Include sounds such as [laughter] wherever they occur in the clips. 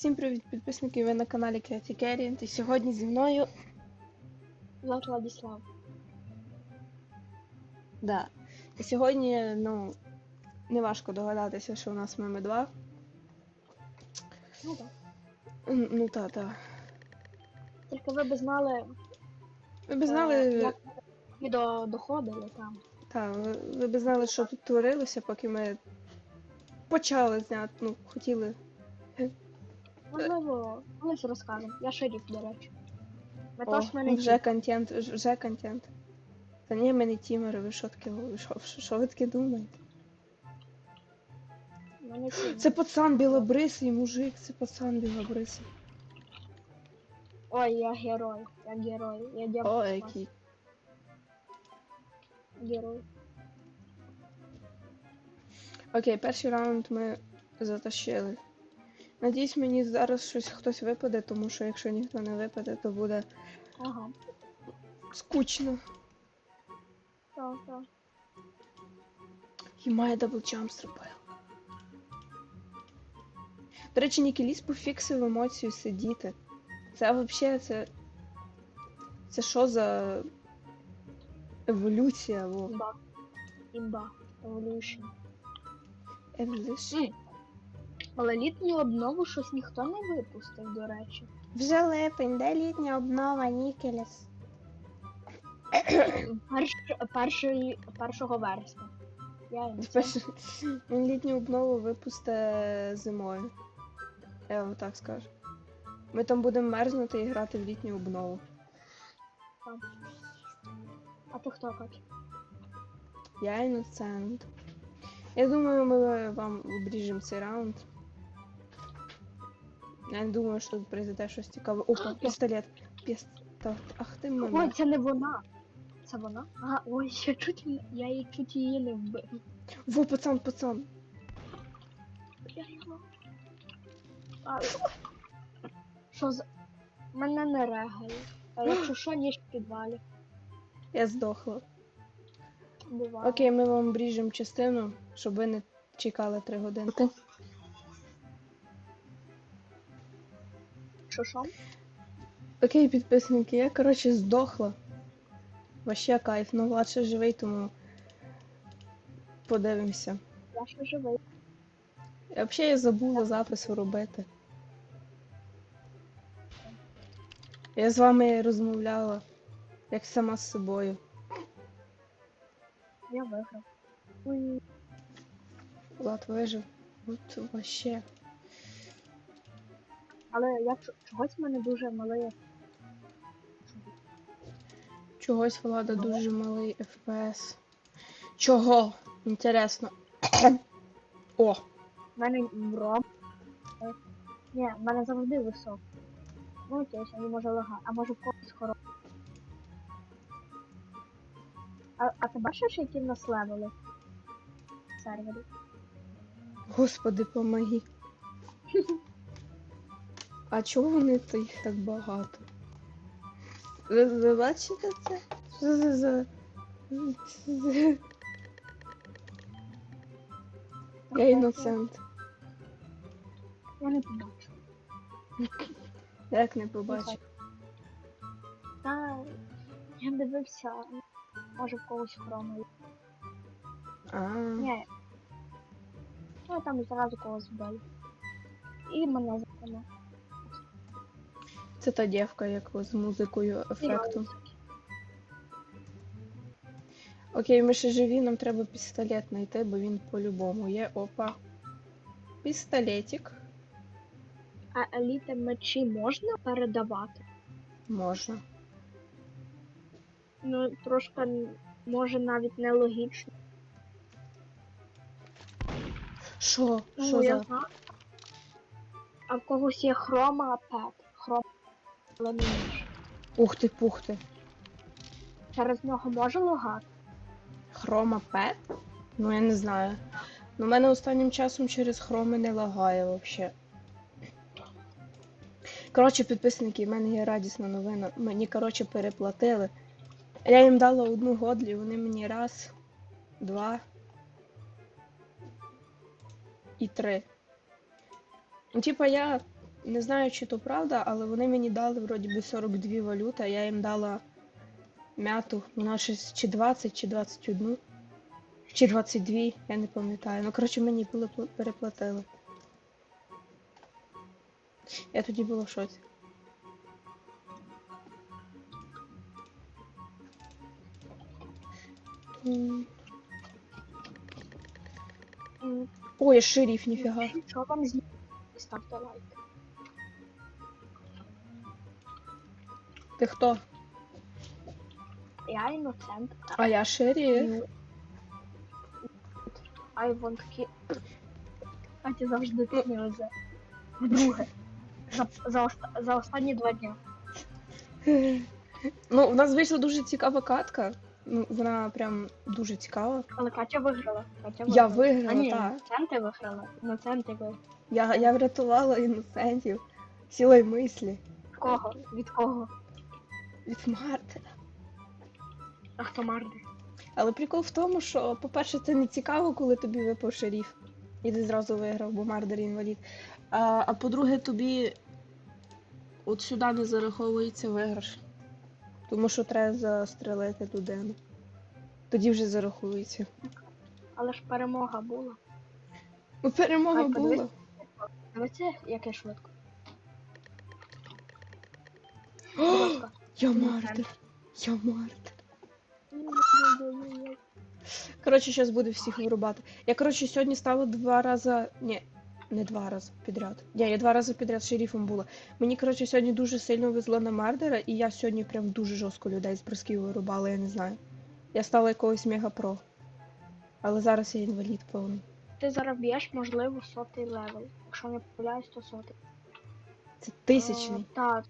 Всім привіт, підписники! Ви на каналі Кеті Керрі. І сьогодні зі мною. Влад Владислав. Да. І сьогодні, ну, не важко догадатися, що у нас меми 2. Ну так. Ну та, та. Тільки ви б знали, Ви б е, знали, як відео доходили там. та, ви, ви б знали, що тут творилося, поки ми почали зняти, ну, хотіли. Можливо, колись розкажемо. Я шеріф, до речі. Ми О, точно не вже контент, вже- контент. Та ні, ми не тімери, ви що таке, що, ви таке думаєте? Це пацан білобрисий, мужик, це пацан білобрисий. Ой, я герой. Я герой. Я О, дякую. який. Герой. Окей, перший раунд ми затащили. Надіюсь, мені зараз щось хтось випаде, тому що якщо ніхто не випаде, то буде Ага. скучно. Так, так. І має даблджамп зробив. До речі, Нікіліс пофіксив емоцію сидіти. Це взагалі це. Це що за еволюція? Во. Імба. Імба. Evolution. Evolution. Але літню обнову щось ніхто не випустив, до речі. Вже липень, де літня обнова Нікеліс? Перш, першої, 1 вересня. Я Він літню обнову випусте зимою. Я вам так скажу. Ми там будемо мерзнути і грати в літню обнову. А ти хто Кать? Я іноцент. Я думаю, ми вам обріжемо цей раунд. Я не думаю, що тут произойде щось цікаве. Опа, пістолет. Пістолет. Ах ти Ой, мене. це не вона. Це вона? Ага, ой, ще чуть м- я її чуть її не вбив. Во, пацан, пацан. Я його. А, що за. Мене не регає. А якщо що, ніж в підвалі. Я здохла. Буває. Окей, ми вам обріжемо частину, щоб ви не чекали три годинки. Що що? Окей, підписники, я коротше здохла. Вообще кайф, ну Влад ще живий, тому подивимося. Я ще живий. Я взагалі я забула запису робити. Я з вами розмовляла, як сама з собою. Я виграв. Ой, Влад вижив. От вообще. Але я чогось в мене дуже малий. Чогось Влада дуже малий FPS. Чого? Інтересно. О! В мене ром. Ні, в мене завжди висок. Ну окей, ще не може лагати. А може в когось хороший. А, а ти бачиш, які в нас левели? в Сервері. Господи, помоги. [laughs] А чого вони то їх так багато? Ви, ви бачите це? Що це за. Я іноцент. Я не побачу. Як не побачив? Та я дивився, може в когось. А, Ні. Ну там зразу когось вбили. І мене закинули. Це та дівка, як з музикою ефектом. Окей, ми ще живі, нам треба пістолет знайти, бо він по-любому є. Опа. Пістолетик. А еліти мечі можна передавати? Можна. Ну, трошки може навіть нелогічно. Що? Ну, Що я за. А в когось є хрома пет. Хрома, але не ніж. Ух ти, пух ти. Через нього може лагати? Хрома Пет? Ну я не знаю. Ну, мене останнім часом через хроми не лагає вообще. Коротше, підписники, в мене є радісна новина. Мені, коротше, переплатили. Я їм дала одну годлі, вони мені раз, два і три. Ну, типа, я не знаю, чи то правда, але вони мені дали вроді би 42 валюти, а я їм дала м'яту. Вона щось чи 20, чи 21, чи 22, я не пам'ятаю. Ну, коротше, мені перепла- переплатили. Я тоді була в шоці. Ой, шериф, ніфіга. Що вам з ставте лайк. Ти хто? Я іноцент. А я шериф. I want ki... Катя завжди не везе. Вдруге. За, за, за останні два дні. Ну, у нас вийшла дуже цікава катка. Ну, вона прям дуже цікава. Але Катя виграла. Катя Я а виграла, ні, так. іноценти виграли. Іноценти виграли. Я, я врятувала іносентів сілою мислі В кого? Від кого? Від Мартина. А хто марди? Але прикол в тому, що, по-перше, це не цікаво, коли тобі випав шеріф. І ти зразу виграв, бо Мардер інвалід. А, а по-друге, тобі от сюди не зараховується виграш. Тому що треба застрелити людину. Тоді вже зарахується. Але ж перемога була. Ну, перемога Ай, була. Дивіться, як я швидко. [gasps] Будь ласка. Я Ну, Я Мардер. Коротше, зараз буде всіх вирубати. Я, коротше, сьогодні стала два рази. Ні, не два рази підряд. Ні, я два рази підряд шерифом була. Мені, коротше, сьогодні дуже сильно везло на Мардера, і я сьогодні прям дуже жорстко людей з бросків вирубала, я не знаю. Я стала якогось мега-про. Але зараз я інвалід повний. Ти зараз б'єш, можливо, сотий левел. Якщо не помиляюсь, то сотий. Це тисячний Так.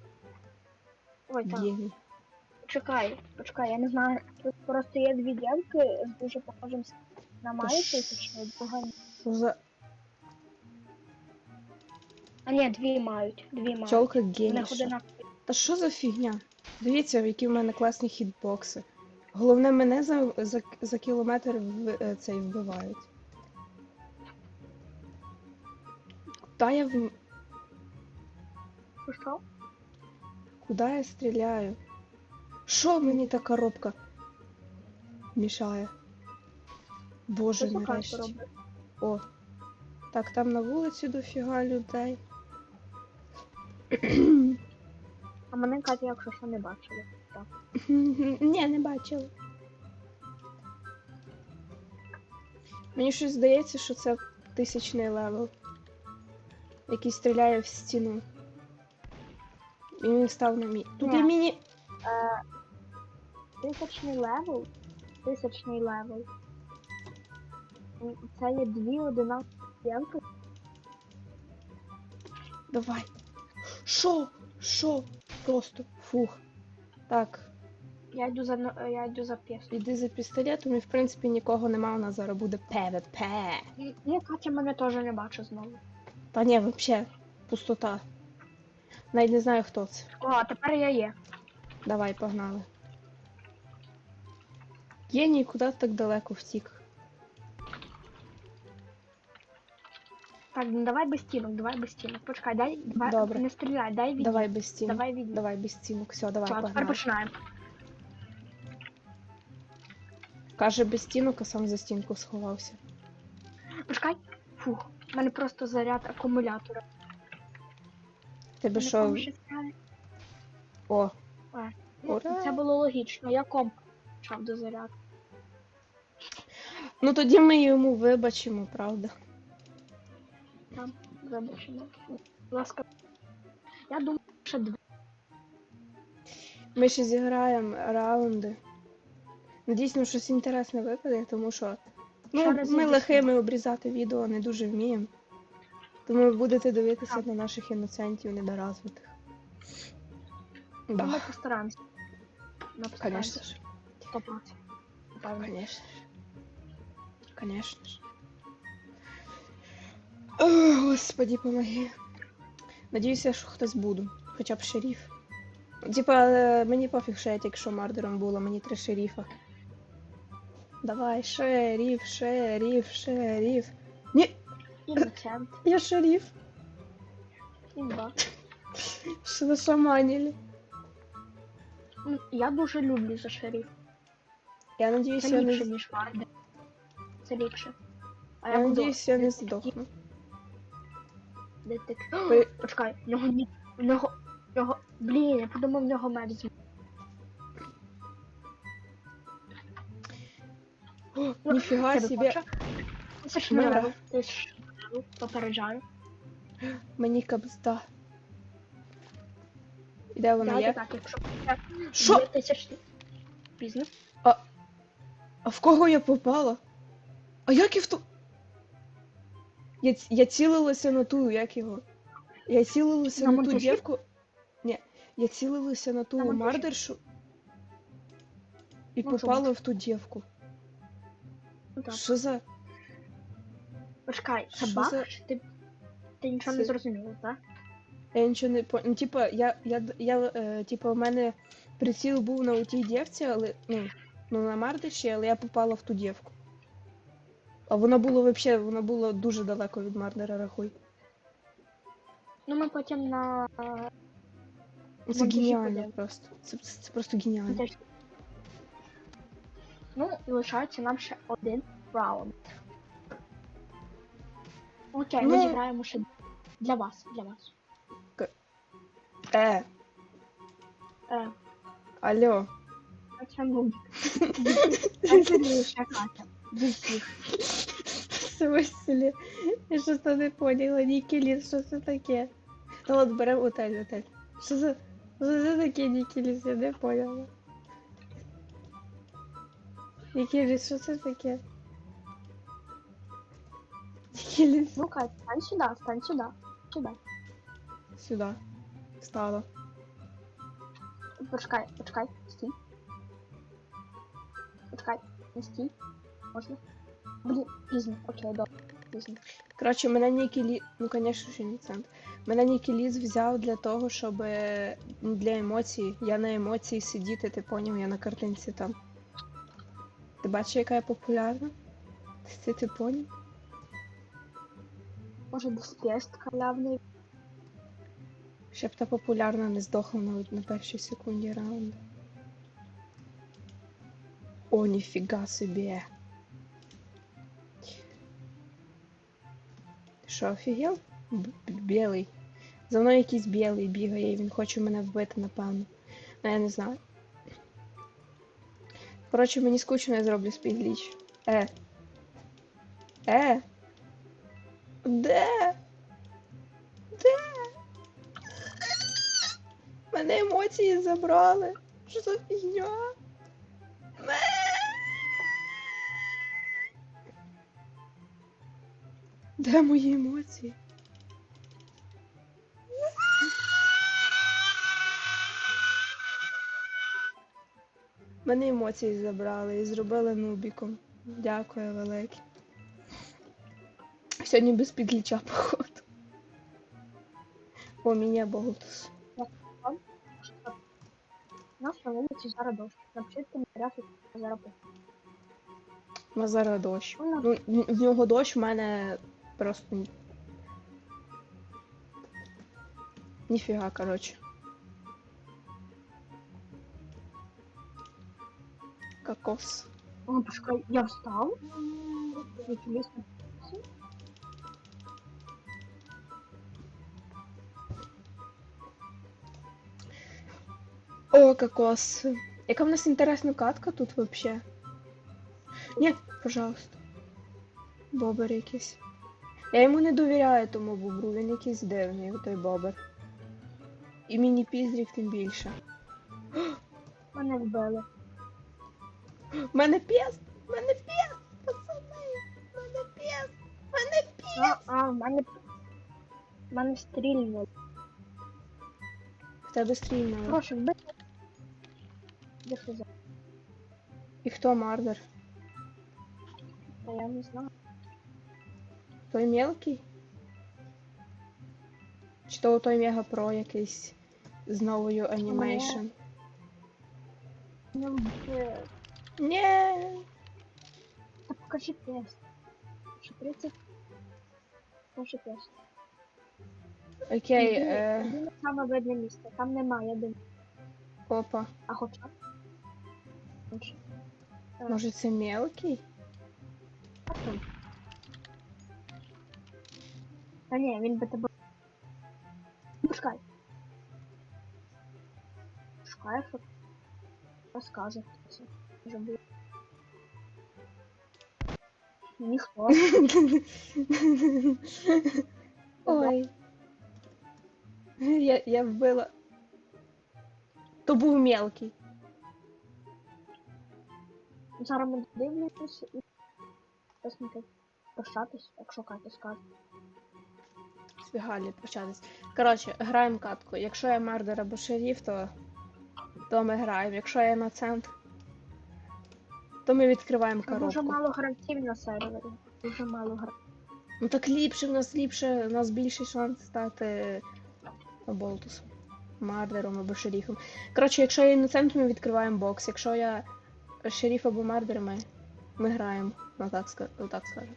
Ой, так. геній. Почекай, почекай, я не знаю. Тут просто є дві дівки з дуже похожим с- на маю ж- тисячну, друга ні. Що за А ні, дві мають. Дві мають. чолка В них одинакові. Та що за фігня? Дивіться, які в мене класні хітбокси. Головне, мене за, за, за кілометр в, е, цей вбивають. Куда я в... Що, Що? Куда я стріляю? Що мені та коробка мішає? Боже, нарешті. О. Так, там на вулиці дофіга людей. А мене Катя, якщо що не бачили. Так. [laughs] Ні, не бачила. Мені щось здається, що це тисячний левел, який стріляє в стіну. Він став на мій. Тут є міні. Тисячний левел. Тисячний левел. Це є дві одинакові дівки. Давай. Що? Що? Просто фух. Так, Я йду за но- я йду за п'єсу. іди за пістолетом і в принципі нікого нема, у нас зараз буде ПВП. Ні, Катя мене теж не бачить знову. Та ні, взагалі, пустота. Навіть не знаю, хто це. О, а тепер я є. Давай, погнали. Геній, куди ти так далеко втік? Так, ну давай без стінок, давай без стінок. Почекай, дай, давай, Добре. не стріляй, дай від. Давай без стінок. Давай від. Давай без стінок. Все, давай, Все, тепер погнали. починаємо. Каже без стінок, а сам за стінку сховався. Почекай. Фух, в мене просто заряд акумулятора. Тебе що? ще. О, Ну, Ура! Це було логічно, я комп почав до заряду. ну тоді ми йому вибачимо, правда? Там, вибачимо. Будь ласка. Я думаю, що два. Ми ще зіграємо раунди. Надіюсь, нам щось інтересне випаде, тому що ну, Ще раз ми лихими обрізати відео не дуже вміємо. Тому ви будете дивитися на наших іноцентів недоразвитих. Ми постараємося. Ми постараємося. звісно ж. 100%. Конечно ж. Конечно ж. О, Господи, помоги. Надіюся, що хтось буде. Хоча б шеріф. Типа, мені пофіг, що я тільки що мардером була, мені три шеріфа. Давай, шеріф, шеріф, шеріф. Ні, я шеріф. Імба. Що. Ну, Я дуже люблю за шериф. Я надіюсь, я не, ніж Мардер. Це ліпше. А я буду надіюсь, я не здохну. Детектив. При- Почекай, в нього ні. В нього. В нього. Блін, я подумав, в нього Ну, Ніфіга Тебе Це ж левел. Ти ж левел, попереджаю. Мені капзда. І де вона є? так, якщо Що? тисяч пізно. А в кого я попала? А як я в ту. Я, я цілилася на ту, як його? Я цілилася На на, ту дівку. Ні, я цілилася на ту На мардершу. І Ну, попала в ту дівку. Ну. Що за. Почекай, це Що баг? за- Чи ти, ти нічого Це- не зрозуміла, так? Я нічого не по. Ну, типа, я. я, я е, типа, у мене приціл був на тій дівці, але. Ну, ну на мардерші, але я попала в ту дівку. А вона була вообще, вона була дуже далеко від Мардера, рахуй. Ну ми потім на Це Монтажі геніально просто. Це, це, це просто геніально. Ну, і лишається нам ще один раунд. Окей, ми Ну. зіграємо ще для вас, для вас. Е, Е, алло. [laughs] Катя Нубік. Катя Катя. Зі всіх. Це веселі. Я щось то не поняла. Нікеліс, що це таке? Та от беремо отель, отель. Що за. Що це таке Нікеліс? Я не поняла. Нікеліс, що це таке? [laughs] Нікеліс. Ну, Катя, стань сюди, стань сюди. Сюди. Сюди. Встала. Почекай, почекай, стій. Почекай, не стій. Можна? Блін, пізно, окей, добре, пізно. Коротше, мене Нікеліс, ну, звісно, що не цент. Мене Нікеліс взяв для того, щоб ну, для емоцій. Я на емоції сидіти, ти поняв, я на картинці там. Ти бачиш, яка я популярна? Ти, ти поняв? Може, десь тест халявний. Щоб та популярна не здохла на, на першій секунді раунду. О, ніфіга собі. Що, офігел? Білий. За мною якийсь білий бігає, і він хоче мене вбити, напевно. Ну, я не знаю. Коротше, мені скучно, я зроблю спідліч. Е. Е. Де? Де? Мене емоції забрали. Що за фігня? Де мої емоції? Мене емоції забрали і зробили нубіком. Дякую, велике. Сьогодні без підліча, [laughs] походу. О, мене болтус. У нас на вулиці зараз дощ. Напишіть в коментарях, як зараз похуй. На зараз дощ. Ну, Ну, в- нього дощ, в мене просто. ні- Ніфіга, коротше. Кокос. О, почекай, я. Якийсь О, кокос. Яка в нас інтересна катка тут вообще? Ні, пожалуйста. Бобер якийсь. Я йому не довіряю тому бобру, він якийсь дивний, той бобер. І міні піздрік тим більше. [gasps] мене вбили. [gasps] Мене пес! Мене пес! Пацани! Мене пес! Мене пес! А, а, мене. Мене стрільнули. В тебе стрільнули. Прошу, вбити. Де за? І хто мардер? Та я не знаю. Той мелкий? Чи то той Мега Про якийсь з новою анімейшн? Не. Ні. Та покажи тест. Що 30? Покажи тест. Окей, е, саме видне місце, там немає дим. опа. А хоча. Інше. Е, Може це мелкий? а там. Та ні, він би тебе. Пускай. Шукає фото. Розказує. Це забув. Ніхто. Ой. Я, я вбила. То був мелкий. Зараз ми дивимося і чесненько прощатись, якщо Катя скаже. Збігалі початись. Коротше, граємо катку. Якщо я мардер або шеріф, то, то ми граємо. Якщо я іноцент, то ми відкриваємо Дуже мало гравців на сервері. Дуже мало гравців. Ну так ліпше, в нас ліпше, у нас більший шанс стати оболтусом. Мардером або шеріфом. Коротше, якщо я іноцент, ми відкриваємо бокс. Якщо я шеріф або мардер, ми, ми граємо. Ну так, ну, так скажемо.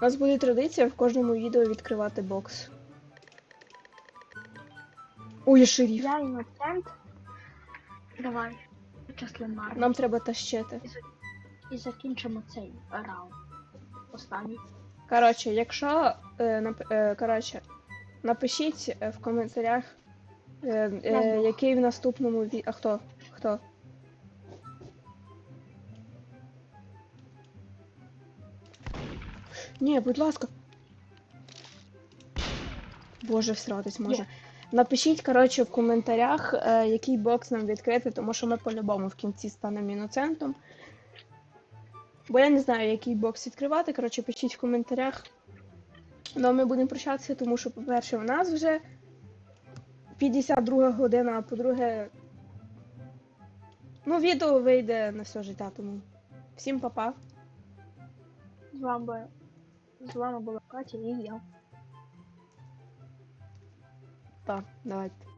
У нас буде традиція в кожному відео відкривати бокс. Ой, я шеріф. Я іноцент. Давай. Нам треба тащити. І закінчимо цей раунд. Останній. Коротше, якщо е, нап- е, коротше, напишіть е, в коментарях, е, е, який в наступному ві... А хто? Хто? Ні, будь ласка. Боже, всратись може. Напишіть, коротше, в коментарях, е, який бокс нам відкрити, тому що ми по-любому в кінці станемо іноцентом. Бо я не знаю, який бокс відкривати. Коротше, пишіть в коментарях. Ну, а ми будемо прощатися, тому що, по-перше, у нас вже 52 година, а по-друге. Ну, відео вийде на все життя, тому. Всім па-па. З вами, з вами була Катя і я. Па, давайте.